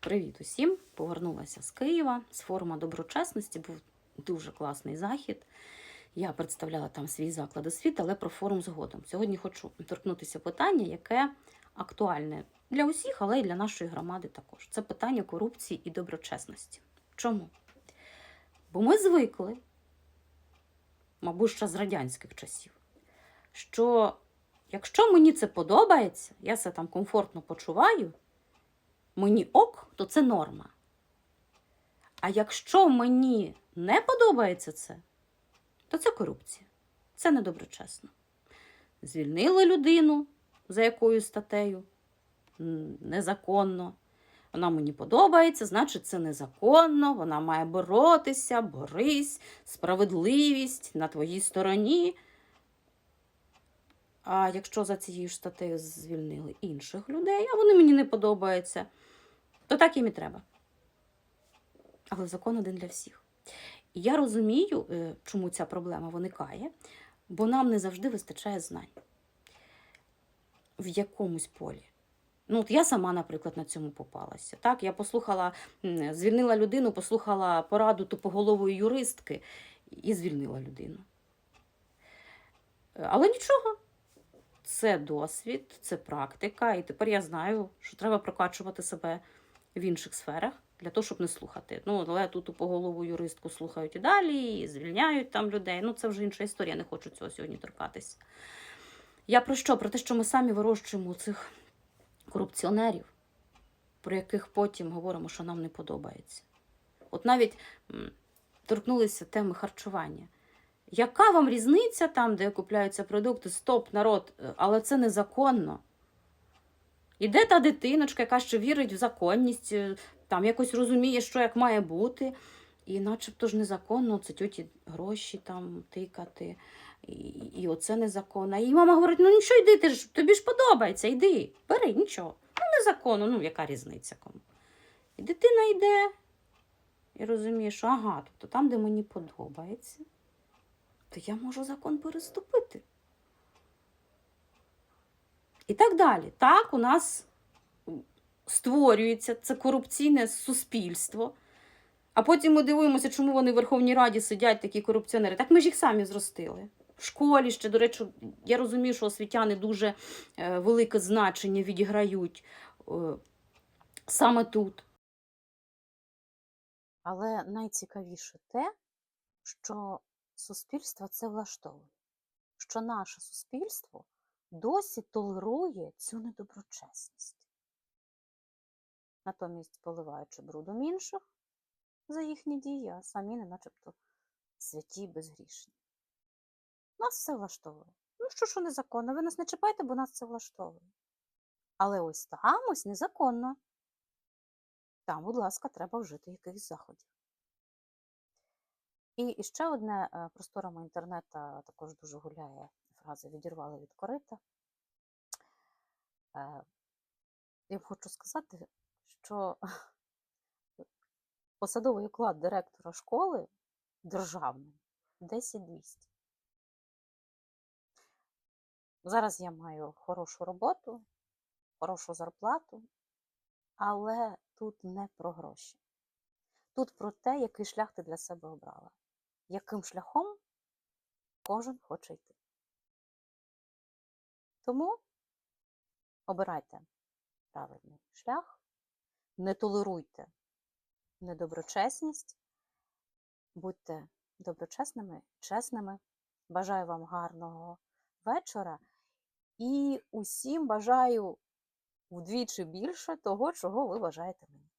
Привіт усім! Повернулася з Києва з форуму доброчесності. Був дуже класний захід. Я представляла там свій заклад освіти, але про форум згодом. Сьогодні хочу торкнутися питання, яке актуальне для усіх, але й для нашої громади також. Це питання корупції і доброчесності. Чому? Бо ми звикли, мабуть, ще з радянських часів, що якщо мені це подобається, я себе там комфортно почуваю, мені ок, то це норма. А якщо мені не подобається це, то це корупція. Це недоброчесно. Звільнили людину за якою статтею незаконно. Вона мені подобається, значить, це незаконно, вона має боротися, борись, справедливість на твоїй стороні. А якщо за цією ж статтею звільнили інших людей, а вони мені не подобаються, то так їм і треба. Але закон один для всіх. І я розумію, е, чому ця проблема виникає, бо нам не завжди вистачає знань в якомусь полі. Ну, от я сама, наприклад, на цьому попалася. Так, я послухала, звільнила людину, послухала пораду тупоголової юристки і звільнила людину. Е, Але нічого, це досвід, це практика, і тепер я знаю, що треба прокачувати себе в інших сферах для того, щоб не слухати. Ну, але тут у поголову юристку слухають і далі, і звільняють там людей. Ну, це вже інша історія, не хочу цього сьогодні торкатися. Я про що? Про те, що ми самі вирощуємо цих корупціонерів, про яких потім говоримо, що нам не подобається. От навіть торкнулися теми харчування. Яка вам різниця там, де купляються продукти? Стоп, народ, але це незаконно. Іде та дитиночка, яка ще вірить в законність, е, там якось розуміє, що як має бути. І начебто ж незаконно це тьоті гроші там тикати, і, і оце незаконно. І мама говорить: ну нічого, йди, ти ж тобі ж подобається, йди, бери, нічого. Ну, незаконно, ну яка різниця кому? І дитина йде і розуміє, що ага, тобто там, де мені подобається, то я можу закон переступити. І так далі. Так, у нас створюється це корупційне суспільство. А потім ми дивуємося, чому вони в Верховній Раді сидять такі корупціонери. Так ми ж їх самі зростили. В школі ще, до речі, я розумію, що освітяни дуже е, велике значення відіграють е, саме тут. Але найцікавіше те, що суспільство це влаштовує, що наше суспільство досі толерує цю недоброчесність. Натомість, поливаючи брудом інших за їхні дії, а самі не начебто святі і безгрішні. Нас все влаштовує. Ну що ж незаконно? Ви нас не чіпайте, бо нас це влаштовує. Але ось там ось незаконно. Там, будь ласка, треба вжити якихось заходів. І ще одне е, просторами інтернету також дуже гуляє фраза відірвали від корита. Е, Я хочу сказати, що посадовий оклад директора школи державний 10-200. Зараз я маю хорошу роботу, хорошу зарплату, але тут не про гроші. Тут про те, який шлях ти для себе обрала, яким шляхом кожен хоче йти. Тому обирайте правильний шлях, не толеруйте недоброчесність, будьте доброчесними, чесними. Бажаю вам гарного вечора і усім бажаю вдвічі більше того, чого ви бажаєте мені.